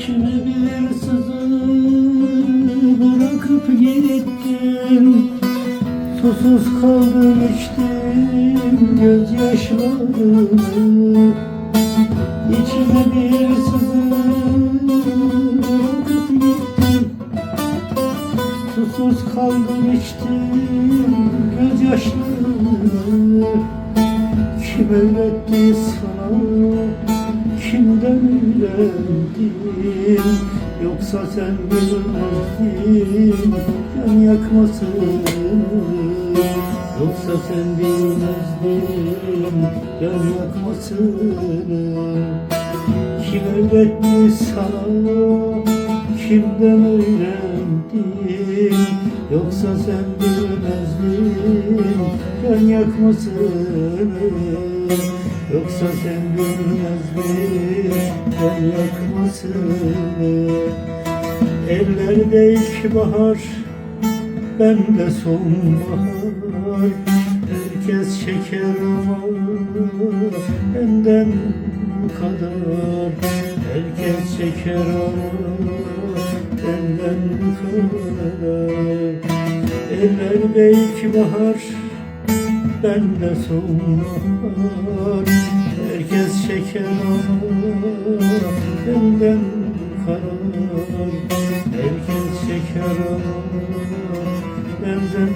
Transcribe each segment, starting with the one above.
Uçurabilir sızını bırakıp gittin. Susuz kaldım içtim gözyaşlarımı. İçime bir sızını bırakıp gittin. Susuz kaldım içtim gözyaşlarımı. Kim öğretti sana? Kimden öğrendin Yoksa sen bilmezdin. Can yakmasını Yoksa sen bilmezdin. Can yakmasını Kim öğretti sana? Kimden öğrendin? Yoksa sen bilmezdin. Can yakmasını Yoksa sen bilmezdin can yakmasını Ellerde ilkbahar bende sonbahar. Herkes şeker ama benden bu kadar. Herkes şeker ama benden bu kadar. Ellerde ilkbahar bende sonbahar. Herkes şeker ama benden karar Herkes şeker ama benden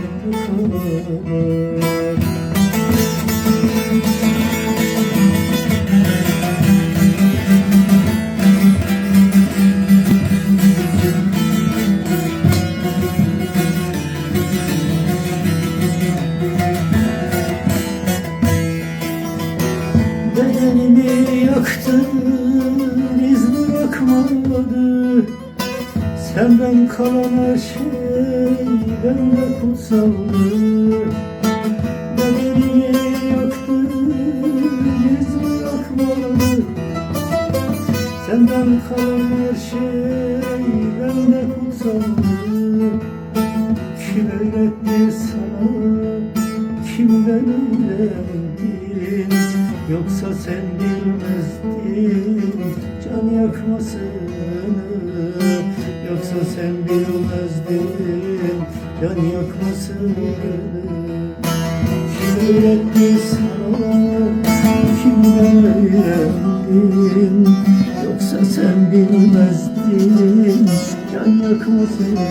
karar Bedenimi yaktın, bırakmadı Senden kalan her şey bende kutsaldı. Bedenimi yaktın, iz bırakmadı Senden kalan her şey bende kutsaldı. Kim öğretti sana, kimden öğrendin Yoksa sen bilmezdin yakmasını Yoksa sen bilmezdin can yakmasını. Kim öğretti sana kimden öğrendin Yoksa sen bilmezdin can yakmasını.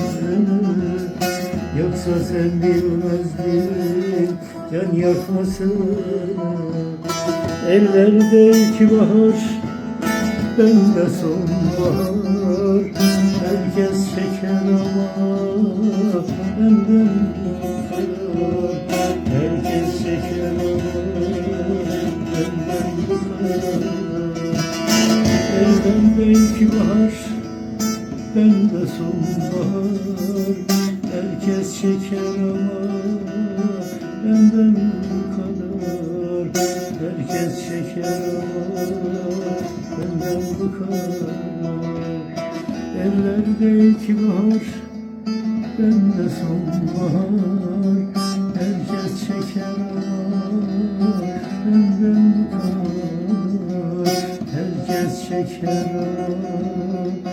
Yoksa sen bilmezdin can yakmasını. Ellerde ilkbahar bende sonbahar Herkes şeker ama benden kadar Herkes şeker ama benden bu kadar Ellerde ilkbahar bende sonbahar Herkes şeker ama Ellerde ilkbahar bende sonbahar. Herkes şeker ama benden bu kadar. Herkes benden bu